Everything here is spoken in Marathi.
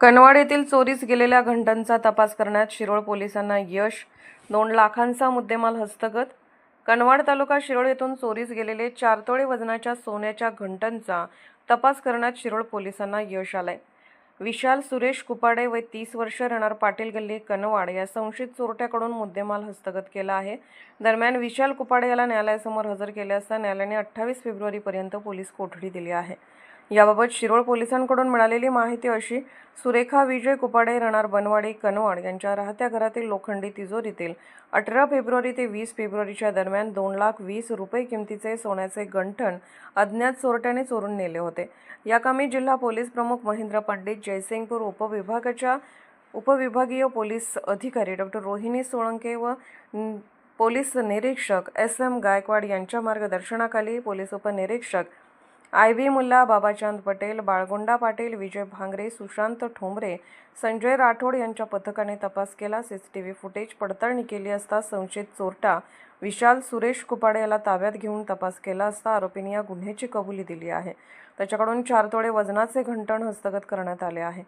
कनवाड येथील चोरीस गेलेल्या घंटांचा तपास करण्यात शिरोळ पोलिसांना यश दोन लाखांचा मुद्देमाल हस्तगत. कनवाड तालुका शिरोळ येथून चोरीस गेलेले चार तोळे वजनाच्या सोन्याच्या घंटांचा तपास करण्यात शिरोळ पोलिसांना यश आलंय. विशाल सुरेश कुपाडे व तीस वर्ष राहणार पाटील गल्ली कनवाड या संशयित चोरट्याकडून मुद्देमाल हस्तगत केला आहे. दरम्यान विशाल कुपाडे याला न्यायालयासमोर हजर केले असता न्यायालयाने अठ्ठावीस फेब्रुवारीपर्यंत पोलीस कोठडी दिली आहे. याबाबत शिरोळ पोलिसांकडून मिळालेली माहिती अशी सुरेखा विजय कुपाडे राहणार बनवाडी कनवाड यांच्या राहत्या घरातील लोखंडी तिजोरीतील अठरा फेब्रुवारी ते वीस फेब्रुवारीच्या दरम्यान दोन लाख वीस रुपये किमतीचे सोन्याचे गंठण अज्ञात चोरट्याने चोरून नेले होते. या कामी जिल्हा पोलीस प्रमुख महेंद्र पंडित जयसिंगपूर उपविभागाच्या उपविभागीय पोलीस अधिकारी डॉक्टर रोहिणी सोळंके व पोलीस निरीक्षक एस एम गायकवाड यांच्या मार्गदर्शनाखाली पोलीस उपनिरीक्षक आय व्ही मुल्ला बाबाचांद पटेल बाळगोंडा पाटील विजय भांगरे सुशांत ठोंबरे संजय राठोड यांच्या पथकाने तपास केला. सीसीटीव्ही फुटेज पडताळणी केली असता संशयित चोरटा विशाल सुरेश कुपाडे याला ताब्यात घेऊन तपास केला असता आरोपीने या गुन्ह्याची कबुली दिली आहे. त्याच्याकडून चार तोळे वजनाचे घंटण हस्तगत करण्यात आले आहे.